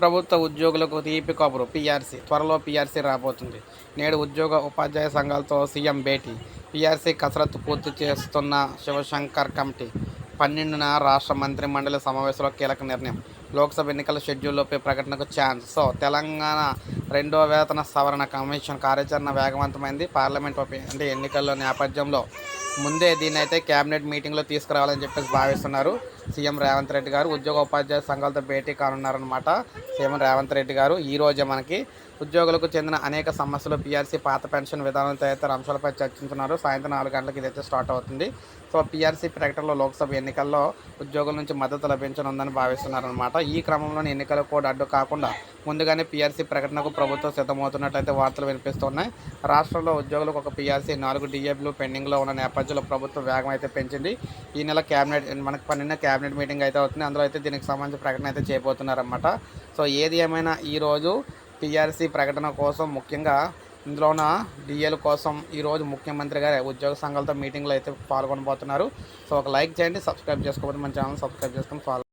ప్రభుత్వ ఉద్యోగులకు తీపి కబురు. పీఆర్సీ. త్వరలో పీఆర్సీ రాబోతుంది. నేడు ఉద్యోగ ఉపాధ్యాయ సంఘాలతో సీఎం భేటీ. పీఆర్సీ కసరత్తు పూర్తి చేస్తున్న శివశంకర్ కమిటీ. పన్నెండున రాష్ట్ర మంత్రి మండలి సమావేశంలో కీలక నిర్ణయం. లోక్సభ ఎన్నికల షెడ్యూల్లోపై ప్రకటనకు ఛాన్స్. సో తెలంగాణ రెండో వేతన సవరణ కమిషన్ కార్యాచరణ వేగవంతమైంది. పార్లమెంట్ అంటే ఎన్నికల్లో నేపథ్యంలో ముందే దీన్ని అయితే క్యాబినెట్ మీటింగ్లో తీసుకురావాలని చెప్పేసి భావిస్తున్నారు. సీఎం రేవంత్ రెడ్డి గారు ఉద్యోగ ఉపాధ్యాయ సంఘాలతో భేటీ కానున్నారనమాట సీఎం రేవంత్ రెడ్డి గారు ఈ రోజే మనకి ఉద్యోగులకు చెందిన అనేక సమస్యలు పీఆర్సీ పాత పెన్షన్ విధానం తదితర అంశాలపై చర్చించున్నారు. సాయంత్రం నాలుగు గంటలకు ఇదైతే స్టార్ట్ అవుతుంది. సో పీఆర్సీ ప్రకటనలో లోక్సభ ఎన్నికల్లో ఉద్యోగుల నుంచి మద్దతు లభించనుందని భావిస్తున్నారనమాట ఈ క్రమంలోని ఎన్నికల కోడ్ అడ్డు కాకుండా ముందుగానే పీఆర్సీ ప్రకటనకు ప్రభుత్వం సిద్ధమవుతున్నట్లయితే వార్తలు వినిపిస్తున్నాయి. రాష్ట్రంలో ఉద్యోగులకు ఒక పీఆర్సీ నాలుగు డిఏబులు పెండింగ్లో ఉన్న నేపథ్యంలో ప్రభుత్వం వేగం అయితే పెంచింది. ఈ నెల క్యాబినెట్ మనకు పన్నెండు క్యాబినెట్ మీటింగ్ అయితే అవుతుంది. అందులో అయితే దీనికి సంబంధించిన ప్రకటన అయితే చేయబోతున్నారన్నమాట. సో ఏది ఏమైనా ఈరోజు పీఆర్సీ ప్రకటన కోసం ముఖ్యంగా ఇందులోన డిఎల్ కోసం ఈరోజు ముఖ్యమంత్రి గారు ఉద్యోగ సంఘాలతో మీటింగ్లో అయితే పాల్గొనబోతున్నారు. సో ఒక లైక్ చేయండి సబ్స్క్రైబ్ చేసుకోకపోతే మన ఛానల్ సబ్స్క్రైబ్ చేసుకొని ఫాలో